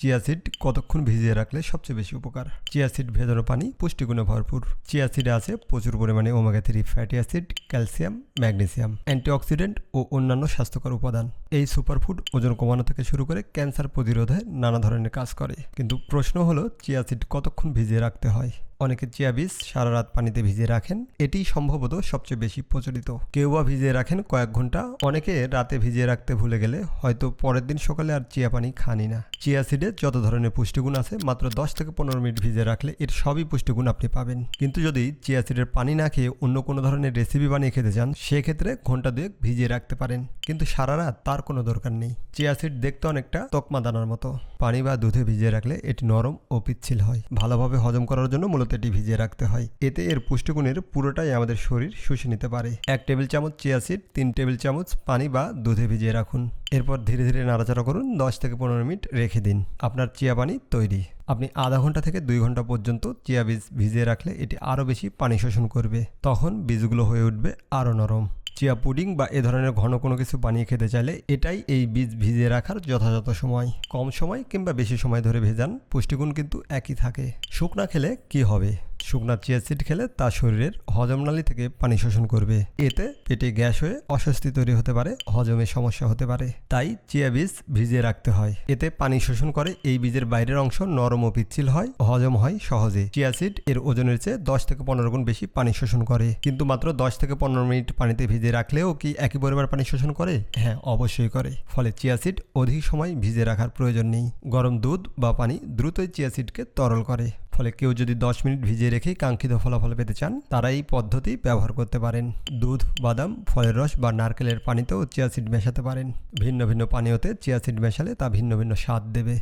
Chia seed কতক্ষণ ভিজিয়ে রাখলে সবচেয়ে বেশি উপকার? চিয়া সিড ভেজানো পানি পুষ্টিগুণে ভরপুর। চিয়া সিডে আছে প্রচুর পরিমাণে omega three fatty acid calcium, magnesium, antioxidant ও অন্যান্য স্বাস্থ্যকর উপাদান। এই সুপারফুড ওজন কমানো থেকে শুরু করে ক্যান্সার প্রতিরোধে নানা ধরনের কাজ করে। কিন্তু প্রশ্ন হলো, চিয়া সিড কতক্ষণ ভিজিয়ে রাখতে হয়? অনেকে চিয়া বীজ সারা রাত পানিতে ভিজিয়ে রাখেন। এটি সম্ভবত সবচেয়ে বেশি প্রচলিত। কেউ বা ভিজিয়ে রাখেন কয়েক ঘণ্টা অনেকে রাতে ভিজিয়ে রাখতে ভুলে গেলে হয়তো পরের দিন সকালে আর চিয়া পানি খানি না। চিয়া সিডে যত ধরনের পুষ্টিগুণ আছে, মাত্র দশ থেকে পনেরো মিনিট ভিজিয়ে রাখলে এর সবই পুষ্টিগুণ আপনি পাবেন। কিন্তু যদি চিয়া সিডের পানি না খেয়ে অন্য কোনো ধরনের রেসিপি বানিয়ে খেতে চান, সেক্ষেত্রে ঘণ্টা দুয়েক ভিজিয়ে রাখতে পারেন। কিন্তু সারা রাত তার কোনো দরকার নেই। চিয়া সিড দেখতে অনেকটা তকমা দানার মতো। পানি বা দুধে ভিজিয়ে রাখলে এটি নরম ও পিচ্ছিল হয়। ভালোভাবে হজম করার জন্য মূলত এটি ভিজিয়ে রাখতে হয়। এতে এর পুষ্টিগুণের পুরোটাই আমাদের শরীর শুষে নিতে পারে। এক টেবিল চামচ চিয়া সিড, তিন টেবিল চামচ পানি বা দুধে ভিজিয়ে রাখুন। এরপর ধীরে ধীরে নাড়াচাড়া করুন দশ থেকে পনেরো মিনিট রেখে দিন। আপনার চিয়া পানি তৈরি। আপনি আধা ঘণ্টা থেকে দুই ঘণ্টা পর্যন্ত চিয়া বীজ ভিজিয়ে রাখলে এটি আরও বেশি পানি শোষণ করবে। তখন বীজগুলো হয়ে উঠবে আরও নরম। চিয়া পুডিং বা এ ধরনের ঘন কোনো কিছু বানিয়ে খেতে চাইলে এটাই এই বীজ ভিজিয়ে রাখার যথাযথ সময়। কম সময় কিংবা বেশি সময় ধরে ভেজান, পুষ্টিগুণ কিন্তু একই থাকে। শুকনা খেলে কি হবে? শুকনা চিয়া সিড খেলে তা শরীরের হজমনালী থেকে পানি শোষণ করবে। এতে পেটে গ্যাস হয়ে অস্বস্তি তৈরি হতে পারে, হজমে সমস্যা হতে পারে। তাই চিয়া বীজ ভিজিয়ে রাখতে হয়। এতে পানি শোষণ করে এই বীজের বাইরের অংশ নরম ও পিচ্ছিল হয়, হজম হয় সহজে। চিয়া সিড এর ওজনের চেয়ে দশ থেকে পনেরো গুণ বেশি পানি শোষণ করে। কিন্তু মাত্র দশ থেকে পনেরো মিনিট পানিতে ভিজিয়ে রাখলেও কি একই পরিমাণ পানি শোষণ করে? হ্যাঁ অবশ্যই করে। ফলে চিয়া সিড অধিক সময় ভিজে রাখার প্রয়োজন নেই। গরম দুধ বা পানি দ্রুতই চিয়া সিডকে তরল করে। ফলে কেউ যদি দশ মিনিট ভিজিয়ে রেখে কাঙ্ক্ষিত ফলাফল পেতে চান, তারা এই পদ্ধতি ব্যবহার করতে পারেন। দুধ, বাদাম, ফলের রস বা নারকেলের পানিতেও চিয়া সিড মেশাতে পারেন। ভিন্ন ভিন্ন পানীয়তে চিয়া সিড মেশালে তা ভিন্ন ভিন্ন স্বাদ দেবে।